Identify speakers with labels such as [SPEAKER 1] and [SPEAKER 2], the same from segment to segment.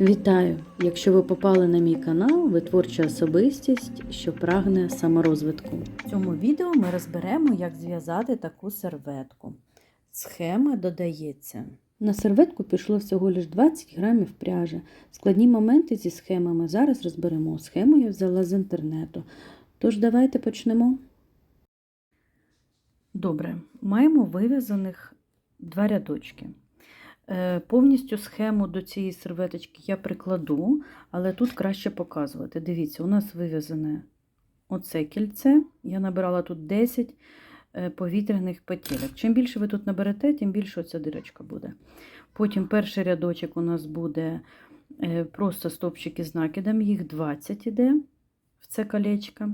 [SPEAKER 1] Вітаю! Якщо ви попали на мій канал, ви творча особистість, що прагне саморозвитку. В цьому відео ми розберемо, як зв'язати таку серветку. Схема додається. На серветку пішло всього лише 20 грамів пряжі. Складні моменти зі схемами зараз розберемо. Схему я взяла з інтернету. Тож давайте почнемо. Добре, маємо вив'язаних два рядочки. Е, Повністю схему до цієї серветочки я прикладу, але тут краще показувати. Дивіться, у нас вив'язане оце кільце. Я набирала тут 10 е, повітряних петелек. Чим більше ви тут наберете, тим більше оця дирочка буде. Потім перший рядочок у нас буде е, просто стопчики з накидом, їх 20 іде в це колечко.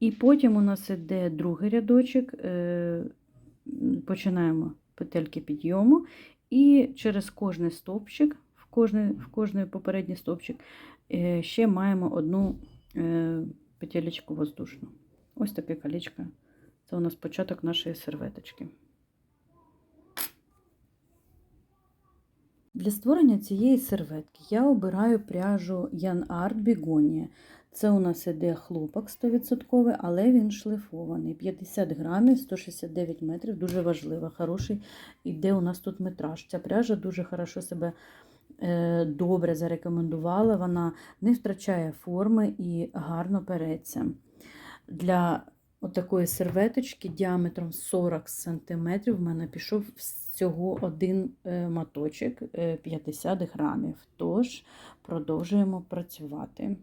[SPEAKER 1] І потім у нас іде другий рядочок, починаємо петельки підйому. І через кожний стовпчик, в кожний, в кожний попередній стовпчик, е, ще маємо одну е, петелечку воздушну. Ось таке колечко. Це у нас початок нашої серветочки. Для створення цієї серветки я обираю пряжу Jan Art Begonia. Це у нас іде хлопок 100%, але він шлифований. 50 грамів, 169 метрів, дуже важливо, хороший. Іде у нас тут метраж. Ця пряжа дуже хорошо себе е, добре зарекомендувала. Вона не втрачає форми і гарно переться. Для отакої серветочки діаметром 40 см в мене пішов всього один е, моточок е, 50 грамів. Тож продовжуємо працювати.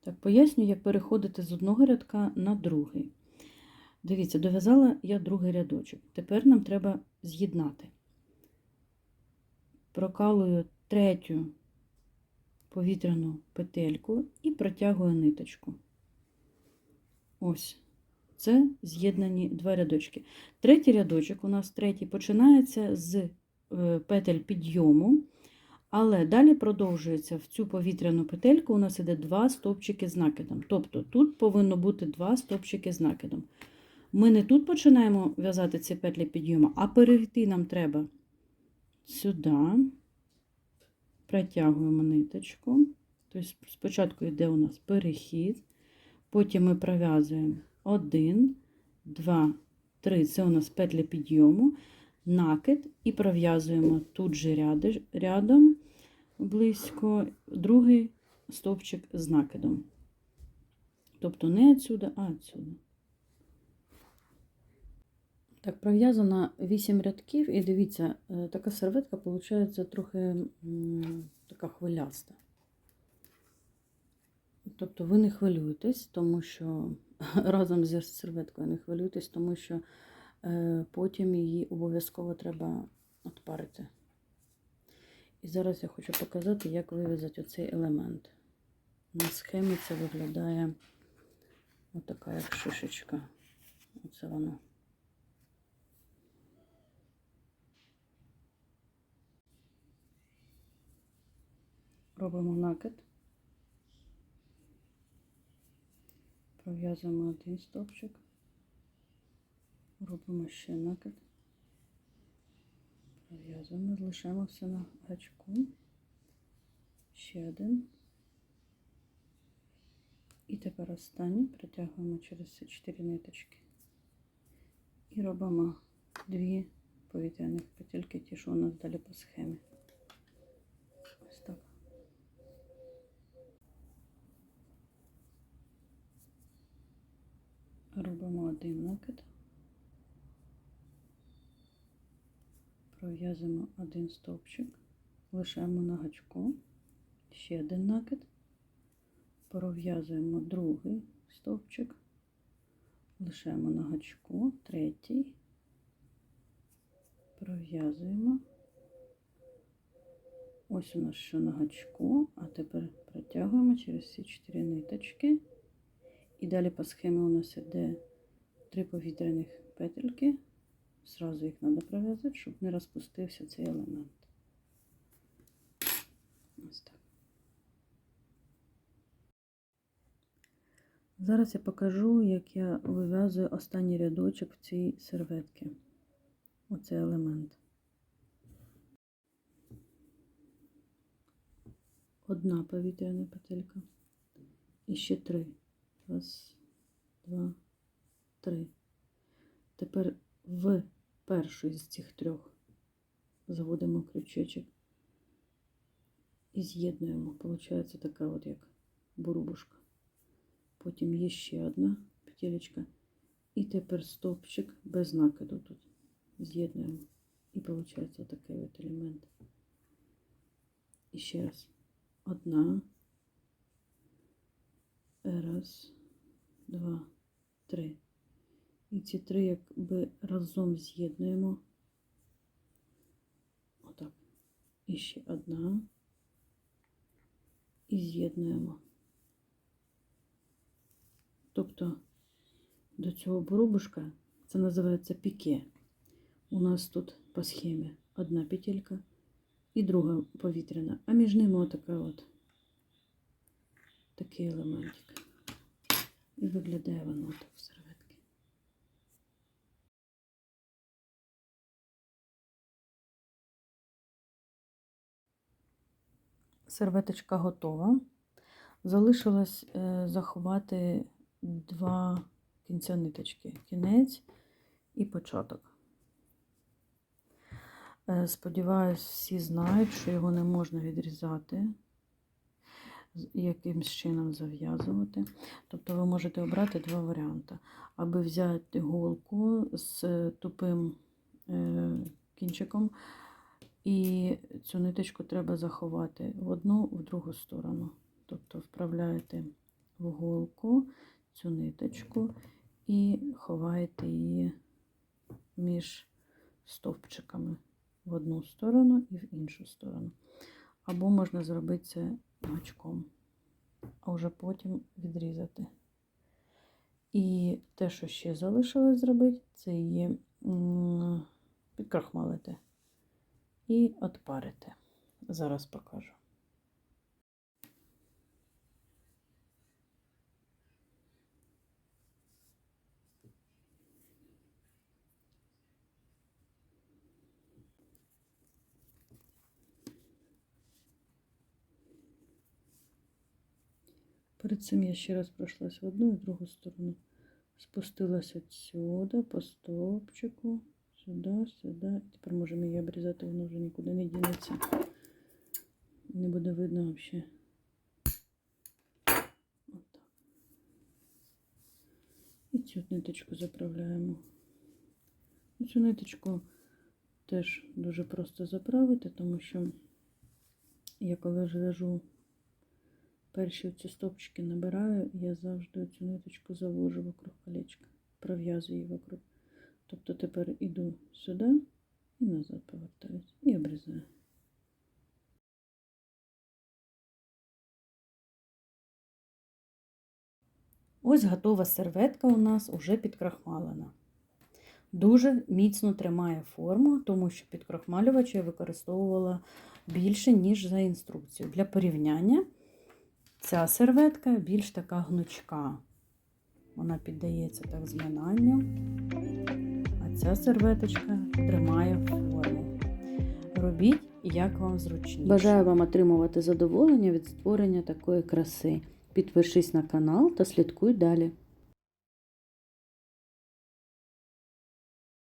[SPEAKER 1] Так, поясню, як переходити з одного рядка на другий. Дивіться, дов'язала я другий рядочок. Тепер нам треба з'єднати. Прокалую третю повітряну петельку і протягую ниточку. Ось. Це з'єднані два рядочки. Третій рядочок у нас третій починається з е, петель підйому. Але далі продовжується в цю повітряну петельку у нас іде два стовпчики з накидом. Тобто тут повинно бути два стовпчики з накидом. Ми не тут починаємо в'язати ці петлі підйому, а перейти нам треба сюди, протягуємо ниточку. Тобто спочатку йде у нас перехід, потім ми пров'язуємо 1, 2, 3. Це у нас петлі підйому накид і пров'язуємо тут же рядом близько другий стовпчик з накидом. Тобто не отсюда, а отсюда. Так, пров'язано 8 рядків, і дивіться, е, така серветка виходить трохи така хвиляста. Тобто ви не хвилюєтесь, тому що разом з серветкою не хвилюйтесь, тому що Е, потім її обов'язково треба отпарити. І зараз я хочу показати, як вив'язати оцей елемент. На схемі це виглядає отака, як шишечка. Оце воно. Робимо накид. Пров'язуємо один стовпчик. Робимо ще накид, пров'язуємо, залишаємо все на гачку, ще один. І тепер останній протягуємо через ці чотири ниточки. І робимо дві повітряних петельки, ті, що у нас далі по схемі. Ось так. Робимо один накид. Пров'язуємо один стовпчик, лишаємо на гачку, ще один накид, пров'язуємо другий стовпчик, лишаємо на гачку, третій, пров'язуємо. Ось у нас що на гачку, а тепер протягуємо через ці чотири ниточки. І далі по схемі у нас іде три повітряних петельки. Сразу їх треба пров'язати, щоб не розпустився цей елемент. Ось так. Зараз я покажу, як я вив'язую останній рядочок в цій серветці. Оцей елемент. одна повітряна петелька. І ще три. Раз, два, три. Тепер в першу із цих трьох заводимо крючочок і з'єднуємо. Получається така от як бурбушка. Потім є ще одна петелечка. І тепер стовпчик без накиду тут з'єднуємо. І виходить такий от елемент. І ще раз. Одна. Раз, два, три. І ці три якби разом з'єднуємо. Отак. І ще одна. І з'єднуємо. Тобто до цього бурубушка, це називається піке. У нас тут по схемі одна петелька і друга повітряна, а між ними отака от такий елементик. І виглядає воно так в Серветочка готова. Залишилось е, заховати два кінця ниточки. Кінець і початок. Е, Сподіваюсь, всі знають, що його не можна відрізати, якимсь чином зав'язувати. Тобто ви можете обрати два варіанти. Аби взяти голку з тупим е, кінчиком, і цю ниточку треба заховати в одну, в другу сторону. Тобто вправляєте в голку цю ниточку і ховаєте її між стовпчиками в одну сторону і в іншу сторону. Або можна зробити це гачком, а вже потім відрізати. І те, що ще залишилось зробити, це її підкрахмалити і отпарити. Зараз покажу. Перед цим я ще раз пройшлась в одну і в другу сторону. Спустилась отсюда, по стовпчику, сюди, сюди. Тепер можемо її обрізати, воно вже нікуди не дінеться. Не буде видно взагалі. Отак. І цю ниточку заправляємо. Цю ниточку теж дуже просто заправити, тому що я коли ж в'яжу перші ці стопчики набираю, я завжди цю ниточку завожу вокруг колечка, пров'язую її вокруг. Тобто тепер іду сюди і назад повертаюсь і обрізаю. Ось готова серветка у нас уже підкрахмалена. Дуже міцно тримає форму, тому що підкрахмалювач я використовувала більше, ніж за інструкцією. Для порівняння ця серветка більш така гнучка. Вона піддається так зминанню, ця серветочка тримає форму. Робіть, як вам зручніше. Бажаю вам отримувати задоволення від створення такої краси. Підпишись на канал та слідкуй далі.